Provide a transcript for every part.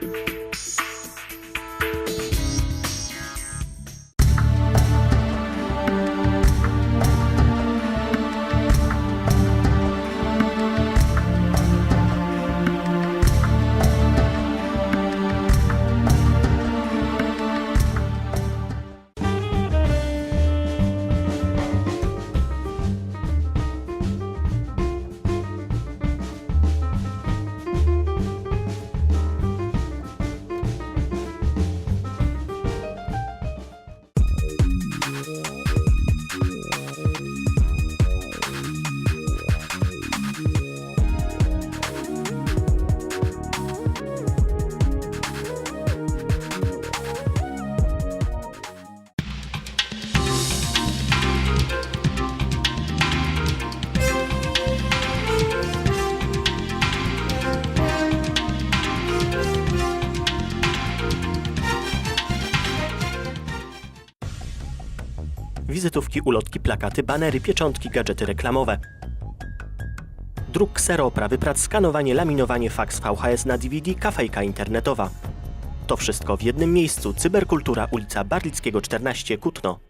Bye. Wizytówki, ulotki, plakaty, banery, pieczątki, gadżety reklamowe. Druk ksero, oprawy prac, skanowanie, laminowanie, faks, VHS na DVD, kafejka internetowa. To wszystko w jednym miejscu. Cyberkultura, ulica Barlickiego 14, Kutno.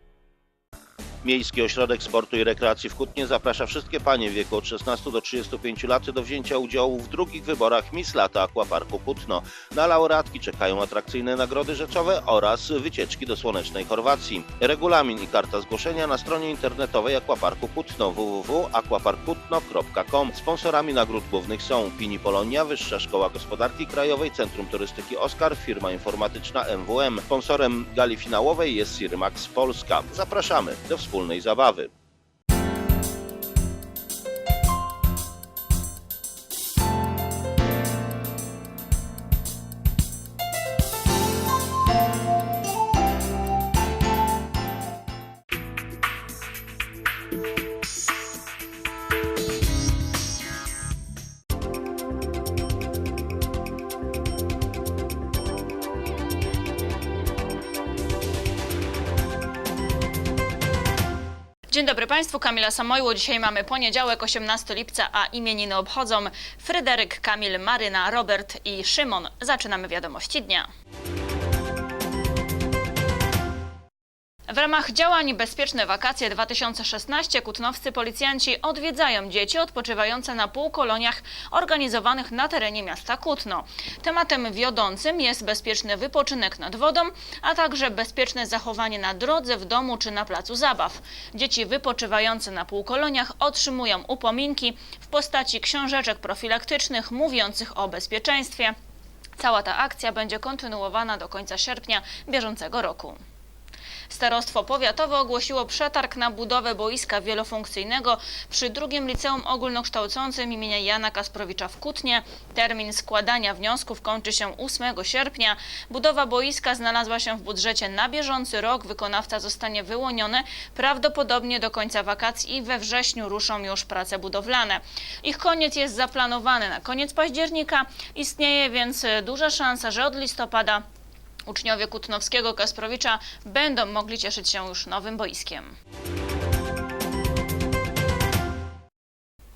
Miejski Ośrodek Sportu i Rekreacji w Kutnie zaprasza wszystkie panie w wieku od 16 do 35 lat do wzięcia udziału w drugich wyborach Miss Lata Aquaparku Kutno. Na laureatki czekają atrakcyjne nagrody rzeczowe oraz wycieczki do słonecznej Chorwacji. Regulamin i karta zgłoszenia na stronie internetowej Aquaparku Kutno www.aquaparkkutno.com. Sponsorami nagród głównych są Pini Polonia, Wyższa Szkoła Gospodarki Krajowej, Centrum Turystyki Oskar, firma informatyczna MWM. Sponsorem gali finałowej jest Sirmax Polska. Zapraszamy do wspólnej zabawy. Dzień dobry Państwu, Kamila Samojło. Dzisiaj mamy poniedziałek, 18 lipca, a imieniny obchodzą Fryderyk, Kamil, Maryna, Robert i Szymon. Zaczynamy wiadomości dnia. Ramach działań Bezpieczne Wakacje 2016 kutnowscy policjanci odwiedzają dzieci odpoczywające na półkoloniach organizowanych na terenie miasta Kutno. Tematem wiodącym jest bezpieczny wypoczynek nad wodą, a także bezpieczne zachowanie na drodze, w domu czy na placu zabaw. Dzieci wypoczywające na półkoloniach otrzymują upominki w postaci książeczek profilaktycznych mówiących o bezpieczeństwie. Cała ta akcja będzie kontynuowana do końca sierpnia bieżącego roku. Starostwo Powiatowe ogłosiło przetarg na budowę boiska wielofunkcyjnego przy drugim liceum ogólnokształcącym imienia Jana Kasprowicza w Kutnie. Termin składania wniosków kończy się 8 sierpnia. Budowa boiska znalazła się w budżecie na bieżący rok. Wykonawca zostanie wyłoniony prawdopodobnie do końca wakacji i we wrześniu ruszą już prace budowlane. Ich koniec jest zaplanowany na koniec października. Istnieje więc duża szansa, że od listopada Uczniowie Kutnowskiego Kasprowicza będą mogli cieszyć się już nowym boiskiem.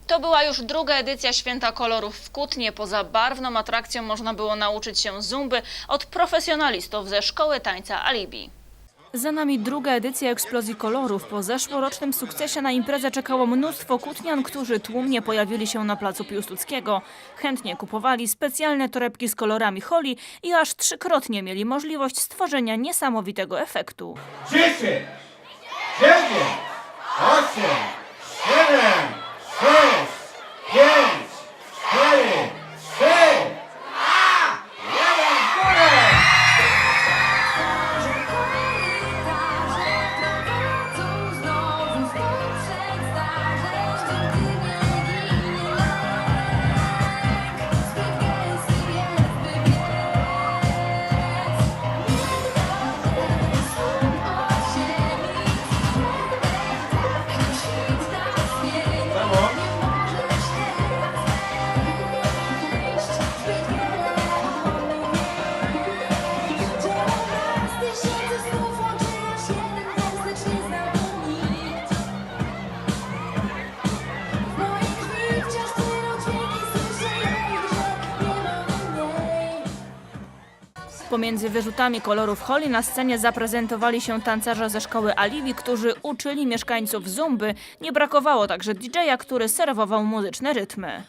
To była już druga edycja Święta Kolorów w Kutnie. Poza barwną atrakcją można było nauczyć się zumby od profesjonalistów ze Szkoły Tańca Alibi. Za nami druga edycja Eksplozji Kolorów. Po zeszłorocznym sukcesie na imprezę czekało mnóstwo kutnian, którzy tłumnie pojawili się na placu Piłsudskiego. Chętnie kupowali specjalne torebki z kolorami holi i aż trzykrotnie mieli możliwość stworzenia niesamowitego efektu. 10, 9, 8, 7, 6, 5, Pomiędzy wyrzutami kolorów holi na scenie zaprezentowali się tancerze ze szkoły Aliwi, którzy uczyli mieszkańców zumby. Nie brakowało także DJ-a, który serwował muzyczne rytmy.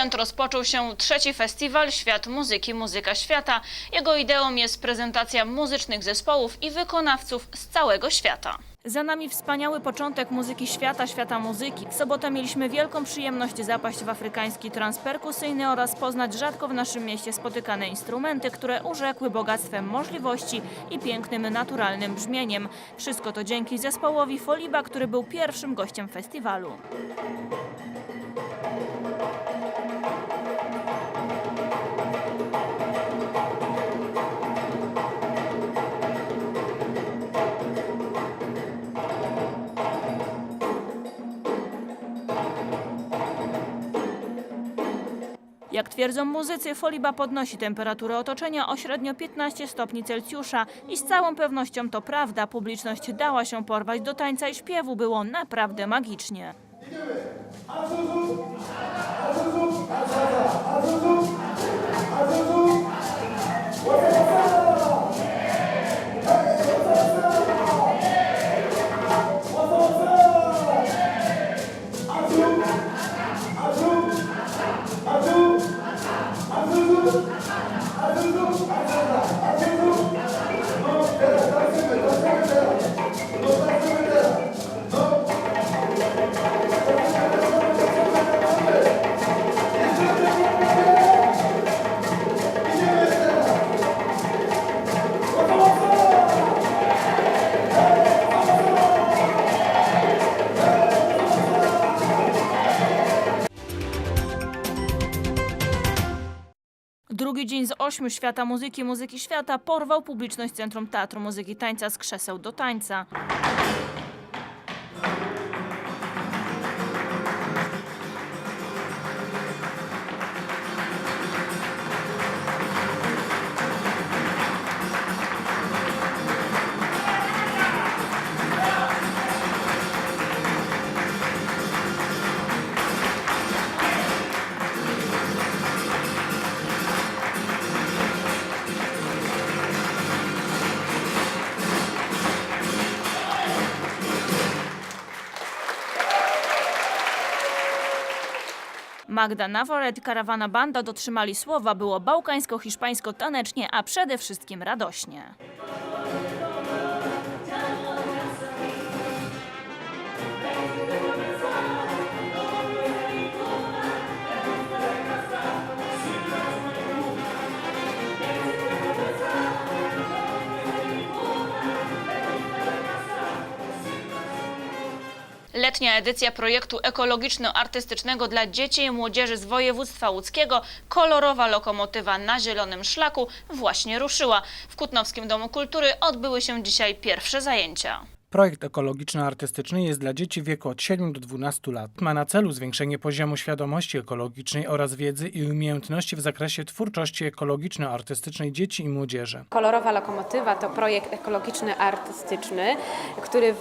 Weekend rozpoczął się trzeci festiwal Świat Muzyki Muzyka Świata. Jego ideą jest prezentacja muzycznych zespołów i wykonawców z całego świata. Za nami wspaniały początek muzyki świata, świata muzyki. W sobotę mieliśmy wielką przyjemność zapaść w afrykański trans perkusyjny oraz poznać rzadko w naszym mieście spotykane instrumenty, które urzekły bogactwem możliwości i pięknym, naturalnym brzmieniem. Wszystko to dzięki zespołowi Foliba, który był pierwszym gościem festiwalu. Jak twierdzą muzycy, Foliba podnosi temperaturę otoczenia o średnio 15 stopni Celsjusza i z całą pewnością to prawda, publiczność dała się porwać do tańca i śpiewu, było naprawdę magicznie. Drugi ośmiu świata muzyki, muzyki świata porwał publiczność Centrum Teatru Muzyki Tańca z krzeseł do tańca. Magda Nawaret Karawana Banda dotrzymali słowa, było bałkańsko-hiszpańsko-tanecznie, a przede wszystkim radośnie. Letnia edycja projektu ekologiczno-artystycznego dla dzieci i młodzieży z województwa łódzkiego Kolorowa lokomotywa na zielonym szlaku właśnie ruszyła. W Kutnowskim Domu Kultury odbyły się dzisiaj pierwsze zajęcia. Projekt ekologiczno-artystyczny jest dla dzieci w wieku od 7 do 12 lat. Ma na celu zwiększenie poziomu świadomości ekologicznej oraz wiedzy i umiejętności w zakresie twórczości ekologiczno-artystycznej dzieci i młodzieży. Kolorowa Lokomotywa to projekt ekologiczny artystyczny, który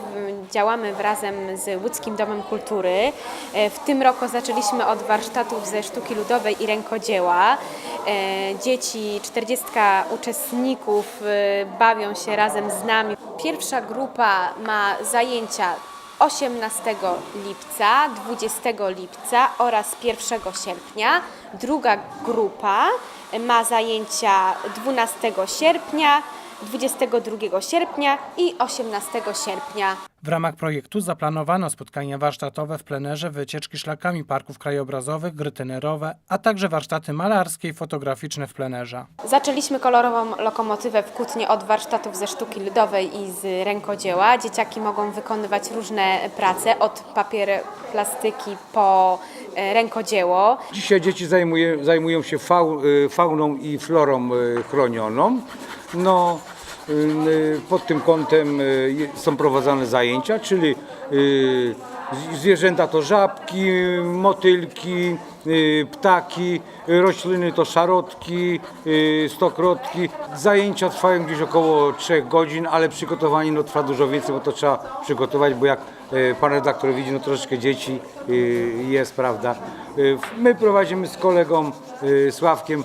działamy razem z Łódzkim Domem Kultury. E, W tym roku zaczęliśmy od warsztatów ze sztuki ludowej i rękodzieła. E, Dzieci, 40 uczestników e, bawią się razem z nami. Pierwsza grupa ma zajęcia 18 lipca, 20 lipca oraz 1 sierpnia. Druga grupa ma zajęcia 12 sierpnia, 22 sierpnia i 18 sierpnia. W ramach projektu zaplanowano spotkania warsztatowe w plenerze, wycieczki szlakami parków krajobrazowych, gry tenerowe, a także warsztaty malarskie i fotograficzne w plenerze. Zaczęliśmy kolorową lokomotywę w Kutnie od warsztatów ze sztuki ludowej i z rękodzieła. Dzieciaki mogą wykonywać różne prace, od papieru, plastyki po e, rękodzieło. Dzisiaj dzieci zajmuje, zajmują się y, fauną i florą y, chronioną. No, pod tym kątem y, są prowadzone zajęcia, czyli y, zwierzęta to żabki, motylki, y, ptaki, y, rośliny to szarotki, y, stokrotki. Zajęcia trwają gdzieś około 3 godzin, ale przygotowanie no, trwa dużo więcej, bo to trzeba przygotować, bo jak y, pan redaktor widzi, no troszeczkę dzieci y, jest, prawda. Y, My prowadzimy z kolegą y, Sławkiem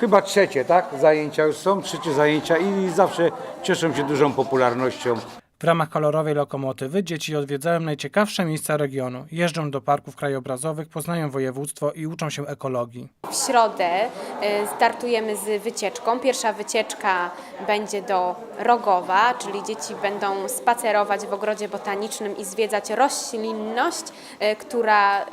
chyba trzecie, tak? Zajęcia już są, trzecie zajęcia i zawsze cieszą się dużą popularnością. W ramach kolorowej lokomotywy dzieci odwiedzają najciekawsze miejsca regionu, jeżdżą do parków krajobrazowych, poznają województwo i uczą się ekologii. W środę e, startujemy z wycieczką. Pierwsza wycieczka będzie do Rogowa, czyli dzieci będą spacerować w ogrodzie botanicznym i zwiedzać roślinność, e, która,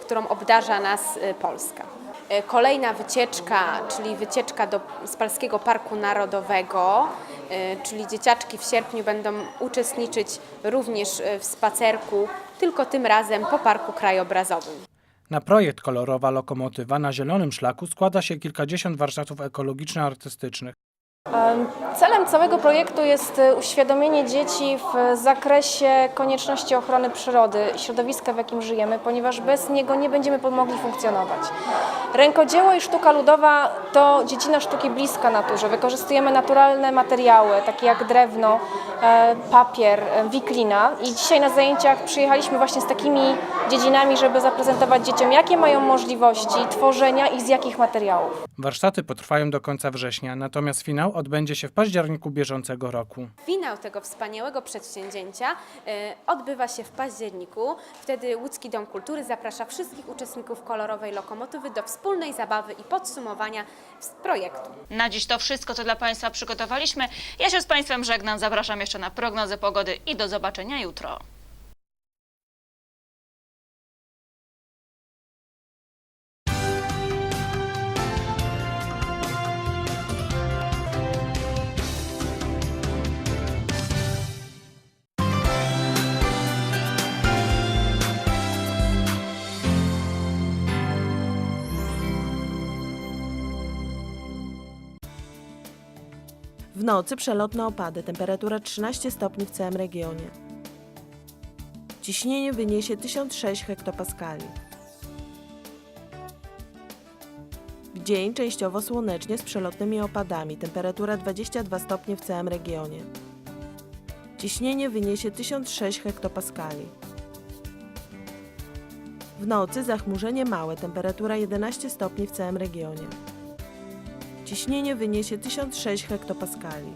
którą obdarza nas e, Polska. E, Kolejna wycieczka, czyli wycieczka do Spalskiego Parku Narodowego, e, czyli dzieciaczki w sierpniu będą uczestniczyć również e, w spacerku, tylko tym razem po Parku Krajobrazowym. Na projekt Kolorowa Lokomotywa na Zielonym Szlaku składa się kilkadziesiąt warsztatów ekologiczno-artystycznych. Celem całego projektu jest e, uświadomienie dzieci w zakresie konieczności ochrony przyrody środowiska, w jakim żyjemy, ponieważ bez niego nie będziemy mogli funkcjonować. Rękodzieło i sztuka ludowa to dziedzina sztuki bliska naturze. Wykorzystujemy naturalne materiały, takie jak drewno, e, papier, e, wiklina i dzisiaj na zajęciach przyjechaliśmy właśnie z takimi dziedzinami, żeby zaprezentować dzieciom, jakie mają możliwości tworzenia i z jakich materiałów. Warsztaty potrwają do końca września, natomiast finał odbędzie się w październiku bieżącego roku. Finał tego wspaniałego przedsięwzięcia e, odbywa się w październiku. Wtedy Łódzki Dom Kultury zaprasza wszystkich uczestników kolorowej lokomotywy do wspólnej zabawy i podsumowania z projektu. Na dziś to wszystko, co dla Państwa przygotowaliśmy. Ja się z Państwem żegnam, zapraszam jeszcze na prognozę pogody i do zobaczenia jutro. W nocy przelotne opady, temperatura 13 stopni w całym regionie. Ciśnienie wyniesie 1006 hektopaskali. W dzień częściowo słonecznie z przelotnymi opadami, temperatura 22 stopnie w całym regionie. Ciśnienie wyniesie 1006 hektopaskali. W nocy zachmurzenie małe, temperatura 11 stopni w całym regionie. Ciśnienie wyniesie 1006 hektopaskali.